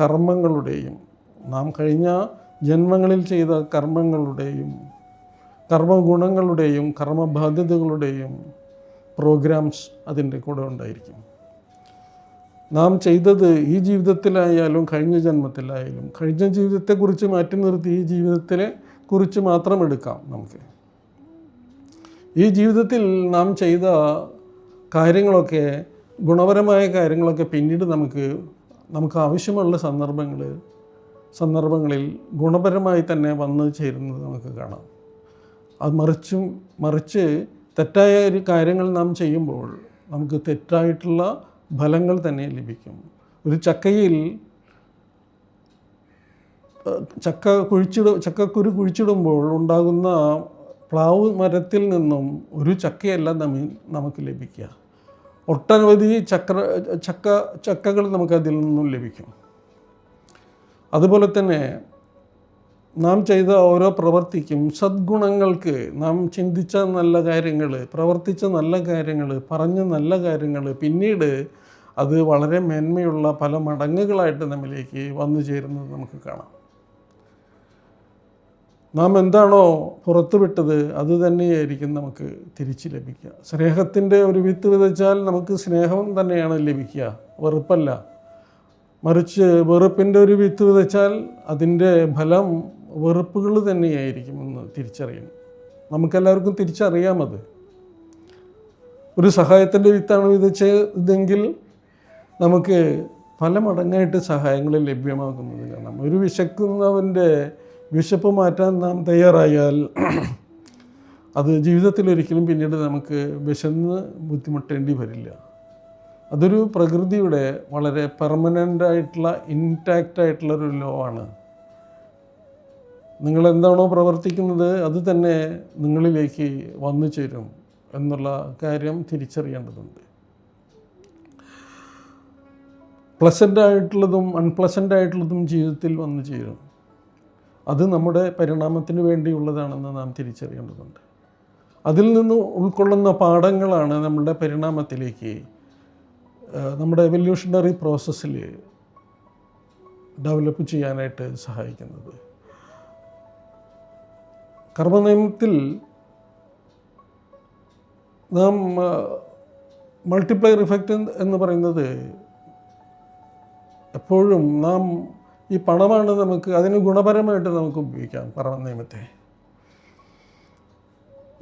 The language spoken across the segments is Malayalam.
കർമ്മങ്ങളുടെയും നാം കഴിഞ്ഞ ജന്മങ്ങളിൽ ചെയ്ത കർമ്മങ്ങളുടെയും കർമ്മഗുണങ്ങളുടെയും കർമ്മബാധ്യതകളുടെയും പ്രോഗ്രാംസ് അതിന്റെ കൂടെ ഉണ്ടായിരിക്കും. നാം ചെയ്തത് ഈ ജീവിതത്തിലായാലും കഴിഞ്ഞ ജന്മത്തിലായാലും കഴിഞ്ഞ ജീവിതത്തെക്കുറിച്ച് മാറ്റി നിർത്തി ഈ ജീവിതത്തിനെ കുറിച്ച് മാത്രം എടുക്കാം നമുക്ക്. ഈ ജീവിതത്തിൽ നാം ചെയ്ത കാര്യങ്ങളൊക്കെ ഗുണപരമായ കാര്യങ്ങളൊക്കെ പിന്നീട് നമുക്ക് നമുക്ക് ആവശ്യമുള്ള സന്ദർഭങ്ങൾ സന്ദർഭങ്ങളിൽ ഗുണപരമായി തന്നെ വന്നു ചേരുന്നത് നമുക്ക് കാണാം. അത് മറിച്ചും മറിച്ച് തെറ്റായ ഒരു കാര്യങ്ങൾ നാം ചെയ്യുമ്പോൾ നമുക്ക് തെറ്റായിട്ടുള്ള ഫലങ്ങൾ തന്നെ ലഭിക്കും. ഒരു ചക്കയിൽ ചക്ക കുഴിച്ചിട ചക്കക്കുരു കുഴിച്ചിടുമ്പോൾ ഉണ്ടാകുന്ന പ്ലാവ് മരത്തിൽ നിന്നും ഒരു ചക്കയല്ല നമുക്ക് ലഭിക്കുക. ഒട്ടനവധി ചക്ര ചക്ക ചക്കകൾ നമുക്ക് അതിൽ നിന്നും ലഭിക്കും. അതുപോലെ തന്നെ നാം ചെയ്ത ഓരോ പ്രവൃത്തിക്കും സദ്ഗുണങ്ങൾക്ക് നാം ചിന്തിച്ച നല്ല കാര്യങ്ങൾ പ്രവർത്തിച്ച നല്ല കാര്യങ്ങൾ പറഞ്ഞ നല്ല കാര്യങ്ങൾ പിന്നീട് അത് വളരെ മേന്മയുള്ള പല മടങ്ങുകളായിട്ട് നമ്മിലേക്ക് വന്നു ചേരുന്നത് നമുക്ക് കാണാം. നാം എന്താണോ പുറത്തുവിട്ടത് അത് തന്നെയായിരിക്കും നമുക്ക് തിരിച്ച് ലഭിക്കുക. സ്നേഹത്തിന്റെ ഒരു വിത്ത് വിതച്ചാൽ നമുക്ക് സ്നേഹം തന്നെയാണ് ലഭിക്കുക. വെറുപ്പല്ല. മറിച്ച് വെറുപ്പിന്റെ ഒരു വിത്ത് വിതച്ചാൽ അതിന്റെ ഫലം വെറുപ്പുകൾ തന്നെയായിരിക്കും എന്ന് തിരിച്ചറിയണം. നമുക്കെല്ലാവർക്കും തിരിച്ചറിയാമത് ഒരു സഹായത്തിന്റെ വിത്താണ് വിതച്ചതെങ്കിൽ നമുക്ക് പല മടങ്ങായിട്ട് സഹായങ്ങൾ ലഭ്യമാകുന്നത് കാണാം. ഒരു വിശക്കുന്നവന്റെ വിശപ്പ് മാറ്റാൻ നാം തയ്യാറായാൽ അത് ജീവിതത്തിൽ ഒരിക്കലും പിന്നീട് നമുക്ക് വിശന്ന് ബുദ്ധിമുട്ടേണ്ടി വരില്ല. അതൊരു പ്രകൃതിയുടെ വളരെ പെർമനന്റ് ആയിട്ടുള്ള ഇൻടാക്റ്റ് ആയിട്ടുള്ള ഒരു ലോ ആണ്. നിങ്ങൾ എന്താണോ പ്രവർത്തിക്കുന്നത് അത് തന്നെ നിങ്ങളിലേക്ക് വന്നു ചേരും എന്നുള്ള കാര്യം തിരിച്ചറിയേണ്ടതുണ്ട്. പ്ലസന്റ് ആയിട്ടുള്ളതും അൺപ്ലസന്റ് ആയിട്ടുള്ളതും ജീവിതത്തിൽ വന്നു ചേരും. അത് നമ്മുടെ പരിണാമത്തിന് വേണ്ടിയുള്ളതാണെന്ന് നാം തിരിച്ചറിയേണ്ടതുണ്ട്. അതിൽ നിന്ന് ഉൾക്കൊള്ളുന്ന പാഠങ്ങളാണ് നമ്മുടെ പരിണാമത്തിലേക്ക് നമ്മുടെ എവല്യൂഷണറി പ്രോസസ്സിൽ ഡെവലപ്പ് ചെയ്യാനായിട്ട് സഹായിക്കുന്നത്. കർമ്മനിയമത്തിൽ നാം മൾട്ടിപ്ലയർ ഇഫക്റ്റ് എന്ന് പറയുന്നത് എപ്പോഴും നാം ഈ പണമാണ് നമുക്ക് അതിന് ഗുണപരമായിട്ട് നമുക്ക് ഉപയോഗിക്കാം പറഞ്ഞ നിയമത്തെ.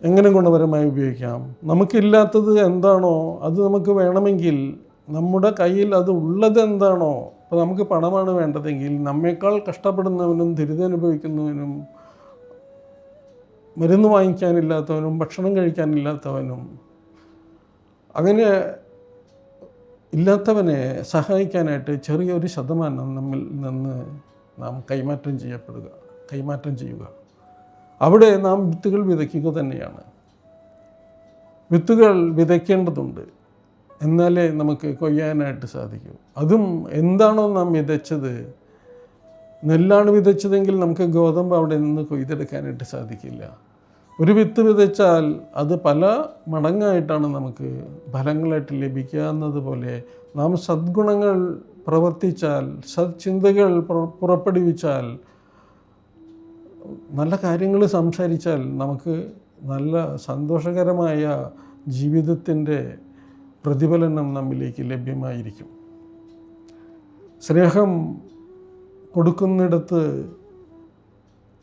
എങ്ങനെ ഗുണപരമായി ഉപയോഗിക്കാം? നമുക്കില്ലാത്തത് എന്താണോ? അത് നമുക്ക് വേണമെങ്കിൽ നമ്മുടെ കയ്യിൽ അത് ഉള്ളത് എന്താണോ? അപ്പോൾ നമുക്ക് പണമാണ് വേണ്ടതെങ്കിൽ നമ്മേക്കാൾ കഷ്ടപ്പെടുന്നവനും ദുരിതമനുഭവിക്കുന്നവനും മരുന്ന് വാങ്ങിക്കാനില്ലാത്തവനും ഭക്ഷണം കഴിക്കാനില്ലാത്തവനും അങ്ങനെ ഇല്ലാത്തവനെ സഹായിക്കാനായിട്ട് ചെറിയൊരു ശതമാനം നമ്മിൽ നിന്ന് നാം കൈമാറ്റം ചെയ്യപ്പെടുക കൈമാറ്റം ചെയ്യുക. അവിടെ നാം വിത്തുകൾ വിതയ്ക്കുക തന്നെയാണ്. വിത്തുകൾ വിതയ്ക്കേണ്ടതുണ്ട്. എന്നാലേ നമുക്ക് കൊയ്യാനായിട്ട് സാധിക്കൂ. അതും എന്താണോ നാം വിതച്ചത് നെല്ലാണ് വിതച്ചതെങ്കിൽ നമുക്ക് ഗോതമ്പ് അവിടെ നിന്ന് കൊയ്തെടുക്കാനായിട്ട് സാധിക്കില്ല. ഒരു വിത്ത് വിതച്ചാൽ അത് പല മടങ്ങായിട്ടാണ് നമുക്ക് ഫലങ്ങളായിട്ട് ലഭിക്കുക എന്നതുപോലെ നാം സദ്ഗുണങ്ങൾ പ്രവർത്തിച്ചാൽ സത്ചിന്തകൾ പുറ- പുറപ്പെടുവിച്ചാൽ നല്ല കാര്യങ്ങൾ സംസാരിച്ചാൽ നമുക്ക് നല്ല സന്തോഷകരമായ ജീവിതത്തിന്റെ പ്രതിഫലനം നമ്മിലേക്ക് ലഭ്യമായിരിക്കും. സ്നേഹം കൊടുക്കുന്നിടത്ത്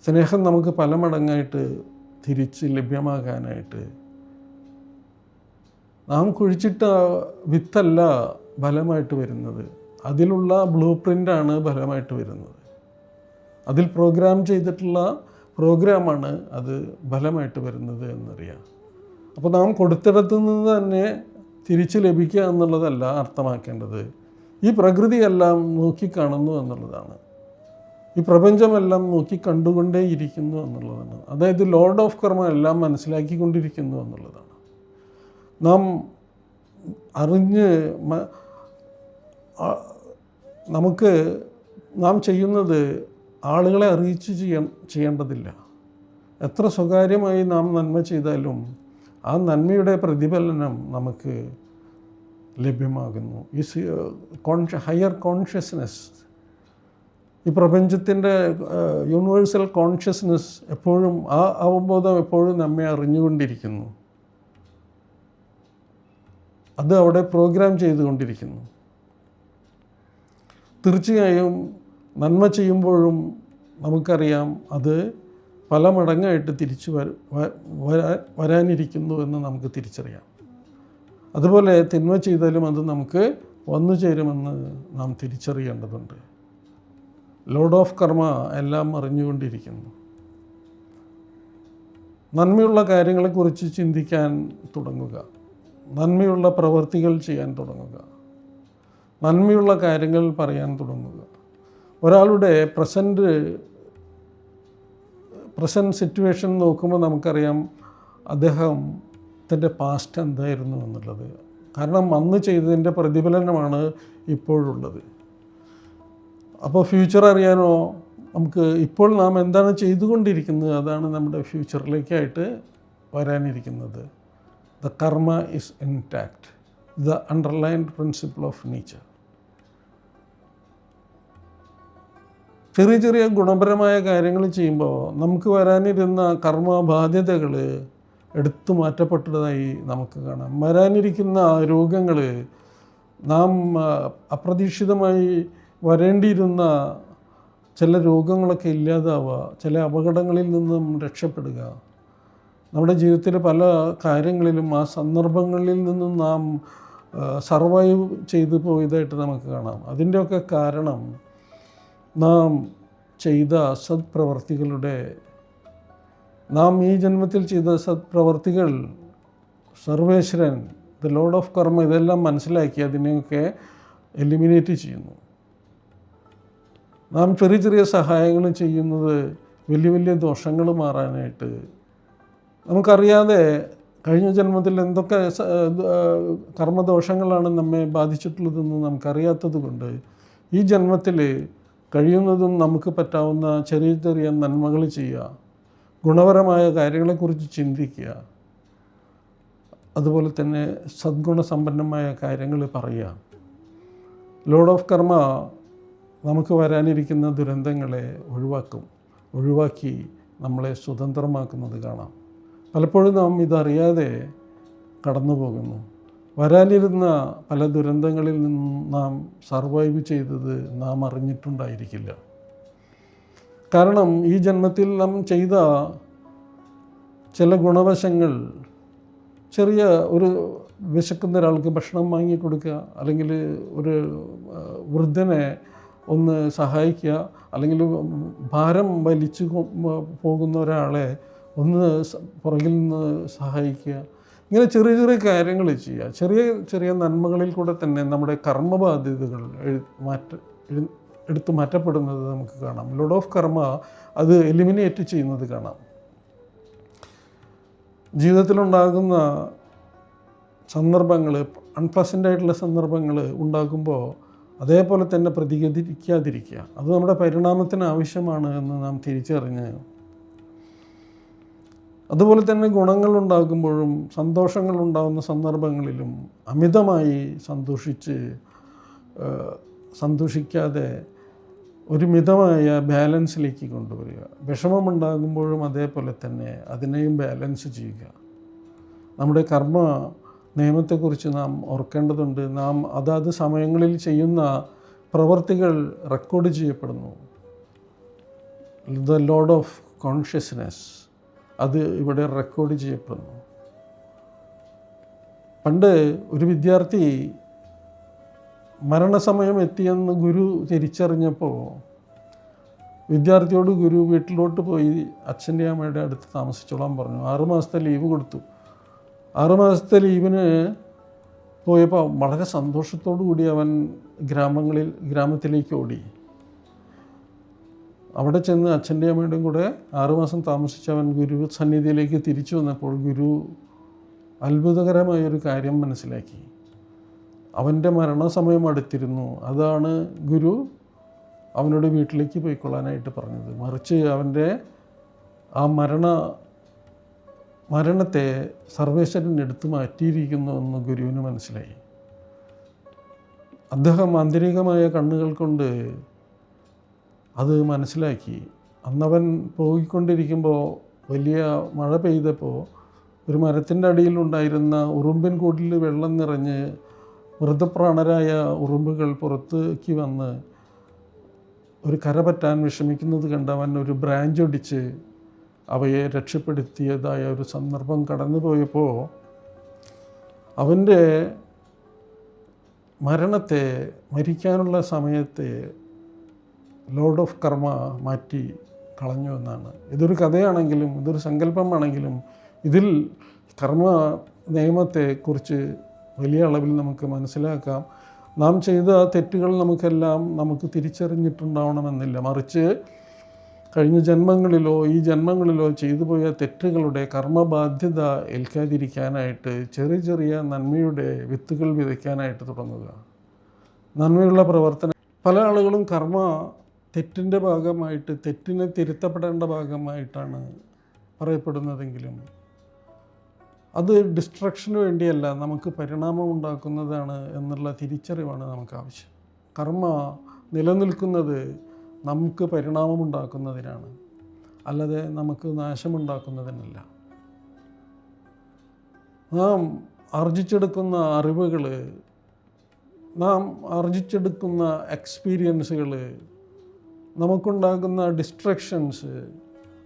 സ്നേഹം നമുക്ക് പല മടങ്ങായിട്ട് തിരിച്ച് ലഭ്യമാകാനായിട്ട്. നാം കുഴിച്ചിട്ട വിത്തല്ല ഫലമായിട്ട് വരുന്നത്. അതിലുള്ള ബ്ലൂ പ്രിന്റാണ് ഫലമായിട്ട് വരുന്നത്. അതിൽ പ്രോഗ്രാം ചെയ്തിട്ടുള്ള പ്രോഗ്രാമാണ് അത് ഫലമായിട്ട് വരുന്നത് എന്നറിയാം. അപ്പോൾ നാം കൊടുത്തിടത്തു നിന്ന് തന്നെ തിരിച്ച് ലഭിക്കുക എന്നുള്ളതല്ല അർത്ഥമാക്കേണ്ടത്. ഈ പ്രകൃതിയെല്ലാം നോക്കിക്കാണുന്നു എന്നുള്ളതാണ്. ഈ പ്രപഞ്ചമെല്ലാം നോക്കി കണ്ടുകൊണ്ടേയിരിക്കുന്നു എന്നുള്ളതാണ്. അതായത് ലോർഡ് ഓഫ് കർമ്മ എല്ലാം മനസ്സിലാക്കിക്കൊണ്ടിരിക്കുന്നു എന്നുള്ളതാണ്. നാം അറിഞ്ഞ് നമുക്ക് നാം ചെയ്യുന്നത് ആളുകളെ അറിയിച്ച് ചെയ്യാൻ ചെയ്യേണ്ടതില്ല. എത്ര സ്വകാര്യമായി നാം നന്മ ചെയ്താലും ആ നന്മയുടെ പ്രതിഫലനം നമുക്ക് ലഭ്യമാകുന്നു. ഈ ഹയർ കോൺഷ്യസ്നെസ് ഈ പ്രപഞ്ചത്തിന്റെ യൂണിവേഴ്സൽ കോൺഷ്യസ്നെസ് എപ്പോഴും ആ അവബോധം എപ്പോഴും നമ്മെ അറിഞ്ഞുകൊണ്ടിരിക്കുന്നു. അത് അവിടെ പ്രോഗ്രാം ചെയ്തുകൊണ്ടിരിക്കുന്നു. തീർച്ചയായും നന്മ ചെയ്യുമ്പോഴും നമുക്കറിയാം അത് പല മടങ്ങായിട്ട് തിരിച്ചു വരാനിരിക്കുന്നു എന്ന് നമുക്ക് തിരിച്ചറിയാം. അതുപോലെ തിന്മ ചെയ്താലും അത് നമുക്ക് വന്നു ചേരുമെന്ന് നാം തിരിച്ചറിയേണ്ടതുണ്ട്. ലോഡ് ഓഫ് കർമ്മ എല്ലാം അറിഞ്ഞുകൊണ്ടിരിക്കുന്നു. നന്മയുള്ള കാര്യങ്ങളെക്കുറിച്ച് ചിന്തിക്കാൻ തുടങ്ങുക. നന്മയുള്ള പ്രവൃത്തികൾ ചെയ്യാൻ തുടങ്ങുക. നന്മയുള്ള കാര്യങ്ങൾ പറയാൻ തുടങ്ങുക. ഒരാളുടെ പ്രസന്റ് പ്രസന്റ് സിറ്റുവേഷൻ നോക്കുമ്പോൾ നമുക്കറിയാം അദ്ദേഹം അദ്ദേഹത്തിന്റെ പാസ്റ്റ് എന്തായിരുന്നു എന്നുള്ളത്. കാരണം അന്ന് ചെയ്തതിന്റെ പ്രതിഫലനമാണ് ഇപ്പോഴുള്ളത്. അപ്പോൾ ഫ്യൂച്ചർ അറിയാനോ? നമുക്ക് ഇപ്പോൾ നാം എന്താണ് ചെയ്തുകൊണ്ടിരിക്കുന്നത്? അതാണ് നമ്മുടെ ഫ്യൂച്ചറിലേക്കായിട്ട് വരാനിരിക്കുന്നത്. The karma is intact the underlined principle of nature ചെറിയ ചെറിയ ഗുണപരമായ കാര്യങ്ങൾ ചെയ്യുമ്പോൾ നമുക്ക് വരാനിരുന്ന കർമ്മ ബാധ്യതകൾ എടുത്തു മാറ്റപ്പെട്ടതായി നമുക്ക് കാണാം. വരാനിരിക്കുന്ന രോഗങ്ങൾ നാം അപ്രതീക്ഷിതമായി വരേണ്ടിയിരുന്ന ചില രോഗങ്ങളൊക്കെ ഇല്ലാതാവുക ചില അപകടങ്ങളിൽ നിന്നും രക്ഷപ്പെടുക. നമ്മുടെ ജീവിതത്തിലെ പല കാര്യങ്ങളിലും ആ സന്ദർഭങ്ങളിൽ നിന്നും നാം സർവൈവ് ചെയ്തു പോയതായിട്ട് നമുക്ക് കാണാം. അതിന്റെയൊക്കെ കാരണം നാം ചെയ്ത സത്പ്രവർത്തികളുടെ നാം ഈ ജന്മത്തിൽ ചെയ്ത സത്പ്രവർത്തികൾ സർവേശ്വരൻ ദ ലോഡ് ഓഫ് കർമ്മ ഇതെല്ലാം മനസ്സിലാക്കി അതിനെയൊക്കെ എലിമിനേറ്റ് ചെയ്യുന്നു. നാം ചെറിയ ചെറിയ സഹായങ്ങൾ ചെയ്യുന്നത് വലിയ വലിയ ദോഷങ്ങൾ മാറാനായിട്ട് നമുക്കറിയാതെ കഴിഞ്ഞ ജന്മത്തിൽ എന്തൊക്കെ കർമ്മദോഷങ്ങളാണ് നമ്മെ ബാധിച്ചിട്ടുള്ളതെന്ന് നമുക്കറിയാത്തത് കൊണ്ട് ഈ ജന്മത്തിൽ കഴിയുന്നതും നമുക്ക് പറ്റാവുന്ന ചെറിയ ചെറിയ നന്മകൾ ചെയ്യുക ഗുണപരമായ കാര്യങ്ങളെക്കുറിച്ച് ചിന്തിക്കുക അതുപോലെ തന്നെ സദ്ഗുണസമ്പന്നമായ കാര്യങ്ങൾ പറയുക. ലോഡ് ഓഫ് കർമ്മ നമുക്ക് വരാനിരിക്കുന്ന ദുരന്തങ്ങളെ ഒഴിവാക്കും ഒഴിവാക്കി നമ്മളെ സ്വതന്ത്രമാക്കുന്നത് കാണാം. പലപ്പോഴും നാം ഇതറിയാതെ കടന്നു പോകുന്നു വരാനിരുന്ന പല ദുരന്തങ്ങളിൽ നിന്നും നാം സർവൈവ് ചെയ്തത് നാം അറിഞ്ഞിട്ടുണ്ടായിരിക്കില്ല. കാരണം ഈ ജന്മത്തിൽ നാം ചെയ്ത ചില ഗുണവശങ്ങൾ ചെറിയ ഒരു വിശക്കുന്ന ഒരാൾക്ക് ഭക്ഷണം വാങ്ങി കൊടുക്കുക അല്ലെങ്കിൽ ഒരു വൃദ്ധനെ ഒന്ന് സഹായിക്കുക അല്ലെങ്കിൽ ഭാരം വലിച്ചു പോകുന്ന ഒരാളെ ഒന്ന് പുറകിൽ നിന്ന് സഹായിക്കുക. ഇങ്ങനെ ചെറിയ ചെറിയ കാര്യങ്ങൾ ചെയ്യുക. ചെറിയ ചെറിയ നന്മകളിൽ കൂടെ തന്നെ നമ്മുടെ കർമ്മബാധ്യതകൾ മാറ്റ എടുത്തു മാറ്റപ്പെടുന്നത് നമുക്ക് കാണാം. ലോഡ് ഓഫ് കർമ്മ അത് എലിമിനേറ്റ് ചെയ്യുന്നത് കാണാം. ജീവിതത്തിലുണ്ടാകുന്ന സന്ദർഭങ്ങൾ അൺപ്ലസന്റ് ആയിട്ടുള്ള സന്ദർഭങ്ങൾ ഉണ്ടാകുമ്പോൾ അതേപോലെ തന്നെ പ്രതികരിക്കാതിരിക്കുക. അത് നമ്മുടെ പരിണാമത്തിന് ആവശ്യമാണ് എന്ന് നാം തിരിച്ചറിഞ്ഞ് അതുപോലെ തന്നെ ഗുണങ്ങൾ ഉണ്ടാകുമ്പോഴും സന്തോഷങ്ങൾ ഉണ്ടാകുന്ന സന്ദർഭങ്ങളിലും അമിതമായി സന്തോഷിച്ച് സന്തോഷിക്കാതെ ഒരു മിതമായ ബാലൻസിലേക്ക് കൊണ്ടുവരിക. വിഷമമുണ്ടാകുമ്പോഴും അതേപോലെ തന്നെ അതിനെയും ബാലൻസ് ചെയ്യുക. നമ്മുടെ കർമ്മ നിയമത്തെക്കുറിച്ച് നാം ഓർക്കേണ്ടതുണ്ട്. നാം അതാത് സമയങ്ങളിൽ ചെയ്യുന്ന പ്രവർത്തികൾ റെക്കോർഡ് ചെയ്യപ്പെടുന്നു. ദ ലോഡ് ഓഫ് കോൺഷ്യസ്നെസ് അത് ഇവിടെ റെക്കോർഡ് ചെയ്യപ്പെടുന്നു. പണ്ട് ഒരു വിദ്യാർത്ഥി മരണസമയം എത്തിയെന്ന് ഗുരു തിരിച്ചറിഞ്ഞപ്പോൾ വിദ്യാർത്ഥിയോട് ഗുരു വീട്ടിലോട്ട് പോയി അച്ഛന്റെ അമ്മയുടെ അടുത്ത് താമസിച്ചോളാൻ പറഞ്ഞു. ആറുമാസത്തെ ലീവ് കൊടുത്തു. ആറുമാസത്തെ ലീവിന് പോയപ്പോൾ വളരെ സന്തോഷത്തോടു കൂടി അവൻ ഗ്രാമങ്ങളിൽ ഗ്രാമത്തിലേക്ക് ഓടി. അവിടെ ചെന്ന് അച്ഛന്റെ അമ്മയുടെയും കൂടെ ആറുമാസം താമസിച്ച് അവൻ ഗുരു സന്നിധിയിലേക്ക് തിരിച്ചു വന്നപ്പോൾ ഗുരു അത്ഭുതകരമായൊരു കാര്യം മനസ്സിലാക്കി. അവന്റെ മരണസമയം അടുത്തിരുന്നു. അതാണ് ഗുരു അവനോട് വീട്ടിലേക്ക് പോയിക്കൊള്ളാനായിട്ട് പറഞ്ഞത്. മറിച്ച് അവന്റെ ആ മരണ മരണത്തെ സർവേശ്വരൻ എടുത്തു മാറ്റിയിരിക്കുന്നു എന്ന് ഗുരുവിന് മനസ്സിലായി. അദ്ദേഹം ആന്തരികമായ കണ്ണുകൾ കൊണ്ട് അത് മനസ്സിലാക്കി. അന്നവൻ പോയിക്കൊണ്ടിരിക്കുമ്പോൾ വലിയ മഴ പെയ്തപ്പോൾ ഒരു മരത്തിന്റെ അടിയിലുണ്ടായിരുന്ന ഉറുമ്പിൻ കൂട്ടിൽ വെള്ളം നിറഞ്ഞ് മൃതപ്രാണരായ ഉറുമ്പുകൾ പുറത്തേക്ക് വന്ന് ഒരു കര പറ്റാൻ വിഷമിക്കുന്നത് കണ്ട് അവൻ ഒരു ബ്രാഞ്ച് ഒടിച്ച് അവയെ രക്ഷപ്പെടുത്തിയതായ ഒരു സന്ദർഭം കടന്നു പോയപ്പോൾ അവന്റെ മരണത്തെ മരിക്കാനുള്ള സമയത്തെ ലോഡ് ഓഫ് കർമ്മ മാറ്റി കളഞ്ഞു എന്നാണ്. ഇതൊരു കഥയാണെങ്കിലും ഇതൊരു സങ്കല്പമാണെങ്കിലും ഇതിൽ കർമ്മ നിയമത്തെക്കുറിച്ച് വലിയ അളവിൽ നമുക്ക് മനസ്സിലാക്കാം. നാം ചെയ്ത തെറ്റുകൾ നമുക്കെല്ലാം നമുക്ക് തിരിച്ചറിഞ്ഞിട്ടുണ്ടാവണമെന്നില്ല. മറിച്ച് കഴിഞ്ഞ ജന്മങ്ങളിലോ ഈ ജന്മങ്ങളിലോ ചെയ്തു പോയ തെറ്റുകളുടെ കർമ്മബാധ്യത ഏൽക്കാതിരിക്കാനായിട്ട് ചെറിയ ചെറിയ നന്മയുടെ വിത്തുകൾ വിതയ്ക്കാനായിട്ട് തുടങ്ങുക. നന്മയുള്ള പ്രവർത്തനം പല ആളുകളും കർമ്മ തെറ്റിന്റെ ഭാഗമായിട്ട് തെറ്റിനെ തിരുത്തപ്പെടേണ്ട ഭാഗമായിട്ടാണ് പറയപ്പെടുന്നതെങ്കിലും അത് ഡിസ്ട്രക്ഷന് വേണ്ടിയല്ല നമുക്ക് പരിണാമം ഉണ്ടാക്കുന്നതാണ് എന്നുള്ള തിരിച്ചറിവാണ് നമുക്ക് ആവശ്യം. കർമ്മ നിലനിൽക്കുന്നത് നമുക്ക് പരിണാമമുണ്ടാക്കുന്നതിനാണ്. അല്ലാതെ നമുക്ക് നാശമുണ്ടാക്കുന്നതിനല്ല. നാം ആർജിച്ചെടുക്കുന്ന അറിവുകൾ നാം ആർജിച്ചെടുക്കുന്ന എക്സ്പീരിയൻസുകൾ നമുക്കുണ്ടാകുന്ന ഡിസ്ട്രക്ഷൻസ്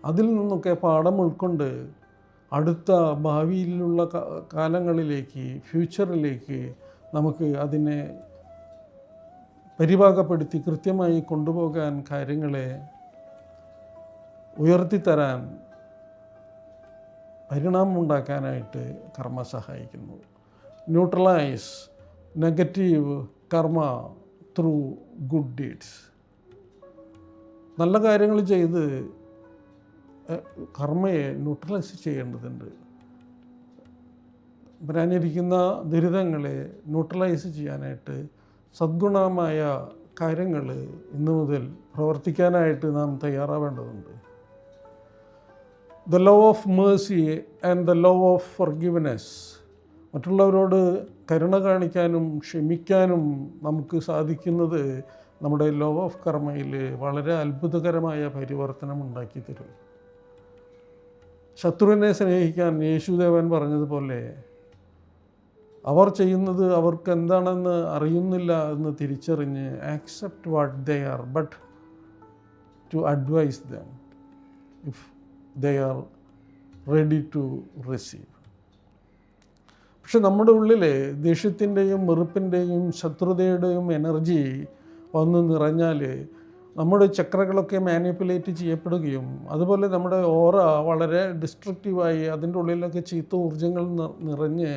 അതിൽ നിന്നൊക്കെ പാഠം ഉൾക്കൊണ്ട് അടുത്ത ഭാവിയിലുള്ള കാലങ്ങളിലേക്ക് ഫ്യൂച്ചറിലേക്ക് നമുക്ക് അതിനെ പരിഭാഗപ്പെടുത്തി കൃത്യമായി കൊണ്ടുപോകാൻ കാര്യങ്ങളെ ഉയർത്തിത്തരാൻ പരിണാമം ഉണ്ടാക്കാനായിട്ട് കർമ്മ സഹായിക്കുന്നു. Neutralise negative karma through good deeds നല്ല കാര്യങ്ങൾ ചെയ്ത് കർമ്മയെ ന്യൂട്രലൈസ് ചെയ്യേണ്ടതുണ്ട്. വരാനിരിക്കുന്ന ദുരിതങ്ങളെ ന്യൂട്രലൈസ് ചെയ്യാനായിട്ട് സദ്ഗുണമായ കാര്യങ്ങൾ ഇന്നു മുതൽ പ്രവർത്തിക്കാനായിട്ട് നാം തയ്യാറാവേണ്ടതുണ്ട്. The love of mercy and the love of forgiveness മറ്റുള്ളവരോട് കരുണ കാണിക്കാനും ക്ഷമിക്കാനും നമുക്ക് സാധിക്കുന്നത് നമ്മുടെ ലവ് ഓഫ് കർമ്മയിൽ വളരെ അത്ഭുതകരമായ പരിവർത്തനം ഉണ്ടാക്കി തരും ശത്രുവിനെ സ്നേഹിക്കാൻ യേശുദേവൻ പറഞ്ഞതുപോലെ അവർ ചെയ്യുന്നത് അവർക്ക് എന്താണെന്ന് അറിയുന്നില്ല എന്ന് തിരിച്ചറിഞ്ഞ് accept what they are but to advise them if they are ready to receive പക്ഷെ നമ്മുടെ ഉള്ളിൽ ദേഷ്യത്തിന്റെയും വെറുപ്പിന്റെയും ശത്രുതയുടെയും എനർജി വന്ന് നിറഞ്ഞാൽ നമ്മുടെ ചക്രകളൊക്കെ മാനിപ്പുലേറ്റ് ചെയ്യപ്പെടുകയും അതുപോലെ നമ്മുടെ ഓറ വളരെ ഡിസ്ട്രക്റ്റീവായി അതിന്റെ ഉള്ളിലൊക്കെ ചീത്ത ഊർജങ്ങൾ നിറഞ്ഞ്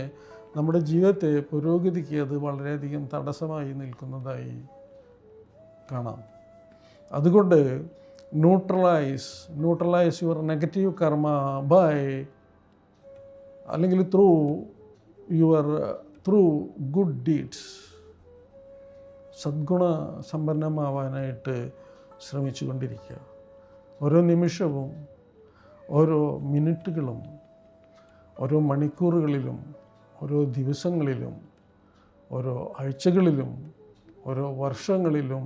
നമ്മുടെ ജീവിതത്തെ പുരോഗതിക്ക് അത് വളരെയധികം തടസ്സമായി നിൽക്കുന്നതായി കാണാം. അതുകൊണ്ട് neutralise neutralise your negative karma by അല്ലെങ്കിൽ through your through good deeds സദ്ഗുണ സമ്പന്നമാവാനായിട്ട് ശ്രമിച്ചു കൊണ്ടിരിക്കുക. ഓരോ നിമിഷവും ഓരോ മിനിറ്റുകളും ഓരോ മണിക്കൂറുകളിലും ഓരോ ദിവസങ്ങളിലും ഓരോ ആഴ്ചകളിലും ഓരോ വർഷങ്ങളിലും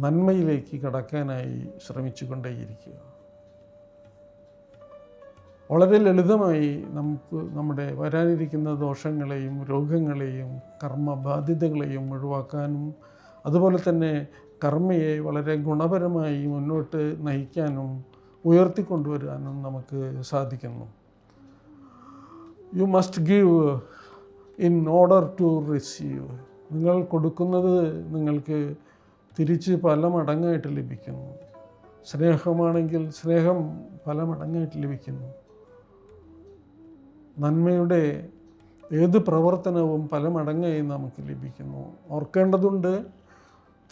നന്മയിലേക്ക് കടക്കാനായി ശ്രമിച്ചു കൊണ്ടേയിരിക്കുക വളരെ ലളിതമായി നമുക്ക് നമ്മുടെ വരാനിരിക്കുന്ന ദോഷങ്ങളെയും രോഗങ്ങളെയും കർമ്മബാധ്യതകളെയും ഒഴിവാക്കാനും അതുപോലെ തന്നെ കർമ്മയെ വളരെ ഗുണപരമായി മുന്നോട്ട് നയിക്കാനും ഉയർത്തിക്കൊണ്ടുവരാനും നമുക്ക് സാധിക്കുന്നു. You must give in order to receive നിങ്ങൾ കൊടുക്കുന്നത് നിങ്ങൾക്ക് തിരിച്ച് പല മടങ്ങായിട്ട് ലഭിക്കുന്നു. സ്നേഹമാണെങ്കിൽ സ്നേഹം പല മടങ്ങായിട്ട് ലഭിക്കുന്നു. നന്മയുടെ ഏത് പ്രവർത്തനവും പല മടങ്ങായി നമുക്ക് ലഭിക്കുന്നു. ഓർക്കേണ്ടതുണ്ട്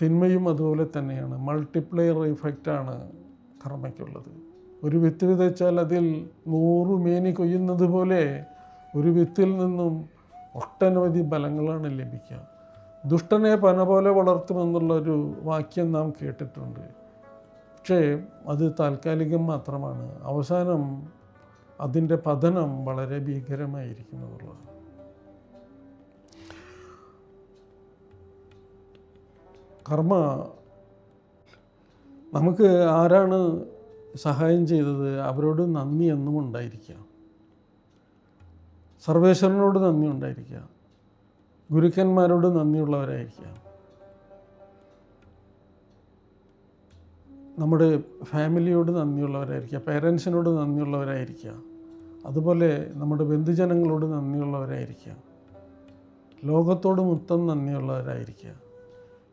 തിന്മയും അതുപോലെ തന്നെയാണ്. മൾട്ടിപ്ലയർ ഇഫക്റ്റാണ് കർമ്മയ്ക്കുള്ളത്. ഒരു വിത്ത് വിതച്ചാൽ അതിൽ നൂറ് മേനി കൊയ്യുന്നത് പോലെ ഒരു വിത്തിൽ നിന്നും ഒട്ടനവധി ഫലങ്ങളാണ് ലഭിക്കുക. ദുഷ്ടനെ പന പോലെ വളർത്തുമെന്നുള്ളൊരു വാക്യം നാം കേട്ടിട്ടുണ്ട്. പക്ഷേ അത് താൽക്കാലികം മാത്രമാണ്. അവസാനം അതിന്റെ പതനം വളരെ ഭീകരമായിരിക്കും കർമ്മ നമുക്ക് ആരാണ് സഹായം ചെയ്തത്? അവരോട് നന്ദി എന്നും ഉണ്ടായിരിക്കുക സർവേശ്വരനോട് നന്ദി ഉണ്ടായിരിക്കുക. ഗുരുക്കന്മാരോട് നന്ദിയുള്ളവരായിരിക്കുക നമ്മുടെ ഫാമിലിയോട് നന്ദിയുള്ളവരായിരിക്കുക പേരൻസിനോട് നന്ദിയുള്ളവരായിരിക്കുക അതുപോലെ നമ്മുടെ ബന്ധുജനങ്ങളോട് നന്ദിയുള്ളവരായിരിക്കുക ലോകത്തോട് മൊത്തം നന്ദിയുള്ളവരായിരിക്കുക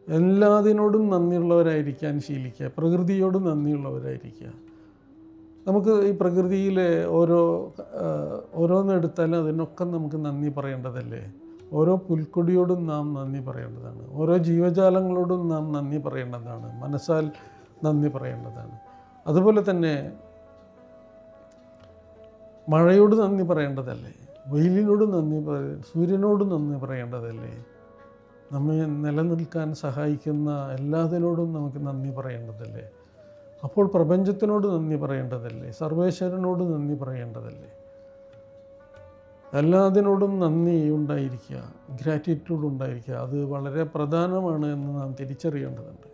എല്ലാതിനോടും നന്ദിയുള്ളവരായിരിക്കാൻ ശീലിക്കുക. പ്രകൃതിയോട് നന്ദിയുള്ളവരായിരിക്കുക നമുക്ക് ഈ പ്രകൃതിയിലെ ഓരോ ഓരോന്നെടുത്താലും അതിനൊക്കെ നമുക്ക് നന്ദി പറയേണ്ടതല്ലേ? ഓരോ പുൽക്കൊടിയോടും നാം നന്ദി പറയേണ്ടതാണ്. ഓരോ ജീവജാലങ്ങളോടും നാം നന്ദി പറയേണ്ടതാണ്. മനസ്സാൽ നന്ദി പറയേണ്ടതാണ്. അതുപോലെ തന്നെ മഴയോട് നന്ദി പറയേണ്ടതല്ലേ? വെയിലിനോട് നന്ദി പറയ സൂര്യനോട് നന്ദി പറയേണ്ടതല്ലേ? നമ്മെ നിലനിൽക്കാൻ സഹായിക്കുന്ന എല്ലാത്തിനോടും നമുക്ക് നന്ദി പറയേണ്ടതല്ലേ? അപ്പോൾ പ്രപഞ്ചത്തിനോട് നന്ദി പറയേണ്ടതല്ലേ? സർവേശ്വരനോട് നന്ദി പറയേണ്ടതല്ലേ? എല്ലാതിനോടും നന്ദി ഉണ്ടായിരിക്കുക ഗ്രാറ്റിറ്റ്യൂഡ് ഉണ്ടായിരിക്കുക. അത് വളരെ പ്രധാനമാണ് എന്ന് നാം തിരിച്ചറിയേണ്ടതുണ്ട്.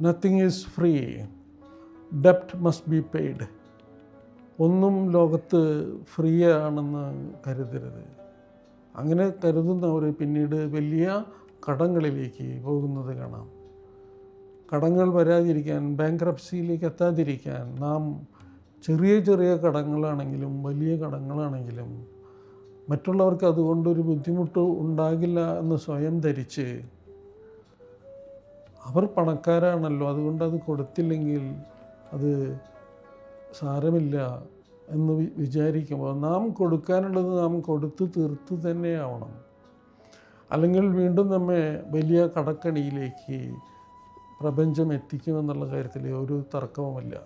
നത്തിങ് ഈസ് ഫ്രീ ഡെപ്റ്റ് മസ്റ്റ് ബി പെയ്ഡ് ഒന്നും ലോകത്ത് ഫ്രീ ആണെന്ന് കരുതരുത്. അങ്ങനെ കരുതുന്നവർ പിന്നീട് വലിയ കടങ്ങളിലേക്ക് പോകുന്നത് കാണാം. കടങ്ങൾ വരാതിരിക്കാൻ ബാങ്ക്രപ്സിയിലേക്ക് എത്താതിരിക്കാൻ നാം ചെറിയ ചെറിയ കടങ്ങളാണെങ്കിലും വലിയ കടങ്ങളാണെങ്കിലും മറ്റുള്ളവർക്ക് അതുകൊണ്ടൊരു ബുദ്ധിമുട്ട് ഉണ്ടാകില്ല എന്ന് സ്വയം ധരിച്ച് അവർ പണക്കാരാണല്ലോ അതുകൊണ്ട് അത് കൊടുത്തില്ലെങ്കിൽ അത് സാരമില്ല എന്ന് വിചാരിക്കുമ്പോൾ നാം കൊടുക്കാനുള്ളത് നാം കൊടുത്ത് തീർത്ത് തന്നെയാവണം അല്ലെങ്കിൽ വീണ്ടും നമ്മെ വലിയ കടക്കണിയിലേക്ക് പ്രപഞ്ചം എത്തിക്കുമെന്നുള്ള കാര്യത്തിൽ ഒരു തർക്കവുമില്ല.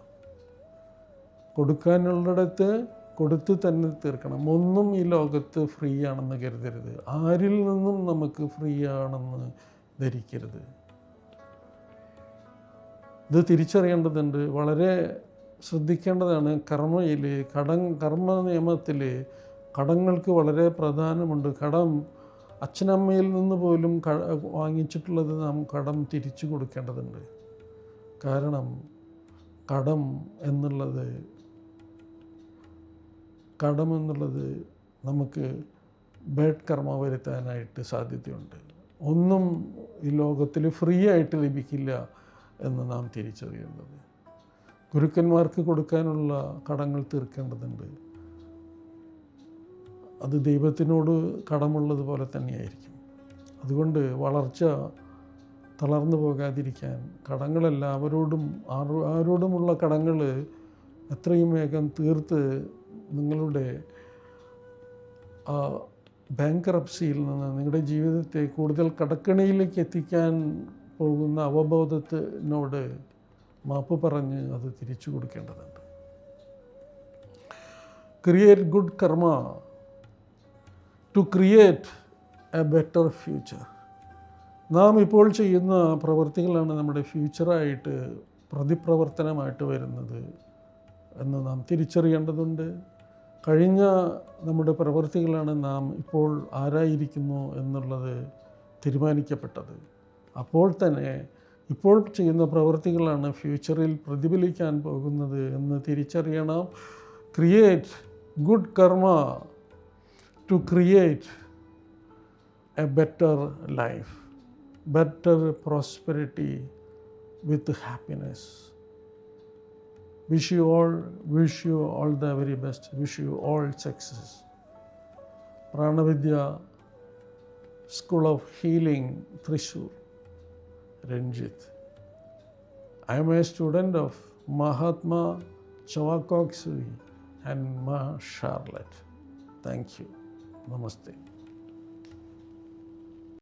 കൊടുക്കാനുള്ളിടത്ത് കൊടുത്ത് തന്നെ തീർക്കണം. ഒന്നും ഈ ലോകത്ത് ഫ്രീ ആണെന്ന് കരുതരുത്. ആരിൽ നിന്നും നമുക്ക് ഫ്രീ ആണെന്ന് ധരിക്കരുത്. ഇത് തിരിച്ചറിയേണ്ടതുണ്ട്. വളരെ ശ്രദ്ധിക്കേണ്ടതാണ് കർമ്മയിൽ കടം കർമ്മ നിയമത്തിൽ കടങ്ങൾക്ക് വളരെ പ്രധാനമുണ്ട് കടം അച്ഛനമ്മയിൽ നിന്ന് പോലും വാങ്ങിച്ചിട്ടുള്ളത് നാം കടം തിരിച്ചു കൊടുക്കേണ്ടതുണ്ട്. കാരണം കടം എന്നുള്ളത് കടം എന്നുള്ളത് നമുക്ക് ബേഡ് കർമ്മ വരുത്താനായിട്ട് സാധ്യതയുണ്ട്. ഒന്നും ഈ ലോകത്തിൽ ഫ്രീ ആയിട്ട് ലഭിക്കില്ല എന്ന് നാം തിരിച്ചറിയേണ്ടത്. ഗുരുക്കന്മാർക്ക് കൊടുക്കാനുള്ള കടങ്ങൾ തീർക്കേണ്ടതുണ്ട്. അത് ദൈവത്തിനോട് കടമുള്ളത് പോലെ തന്നെയായിരിക്കും. അതുകൊണ്ട് വളർച്ച തളർന്നു പോകാതിരിക്കാൻ കടങ്ങളെല്ലാവരോടും അവരോടും ആരോടുമുള്ള കടങ്ങൾ എത്രയും വേഗം തീർത്ത് നിങ്ങളുടെ ആ ബാങ്ക്റപ്സിയിൽ നിന്ന് നിങ്ങളുടെ ജീവിതത്തെ കൂടുതൽ കടക്കണിയിലേക്ക് എത്തിക്കാൻ പോകുന്ന അവബോധത്തിനോട് മാപ്പ് പറഞ്ഞ് അത് തിരിച്ചു കൊടുക്കേണ്ടതുണ്ട്. Create good karma to create a better future നാം ഇപ്പോൾ ചെയ്യുന്ന പ്രവൃത്തികളാണ് നമ്മുടെ ഫ്യൂച്ചറായിട്ട് പ്രതിപ്രവർത്തനമായിട്ട് വരുന്നത് എന്ന് നാം തിരിച്ചറിയേണ്ടതുണ്ട്. കഴിഞ്ഞ നമ്മുടെ പ്രവൃത്തികളാണ് നാം ഇപ്പോൾ ആരായിരിക്കുന്നു എന്നുള്ളത് തീരുമാനിക്കപ്പെട്ടത്. അപ്പോൾ തന്നെ ഇപ്പോൾ ചെയ്യുന്ന പ്രവൃത്തികളാണ് ഫ്യൂച്ചറിൽ പ്രതിഫലിക്കാൻ പോകുന്നത് എന്ന് തിരിച്ചറിയണം. Create good karma to create a better life, better prosperity with happiness. Wish you all, wish you all the very best, wish you all success. Pranavidya School of Healing, Trishur, Ranjit. I am a student of Mahatma Chawakoksui and Ma Charlotte. Thank you. Namaste.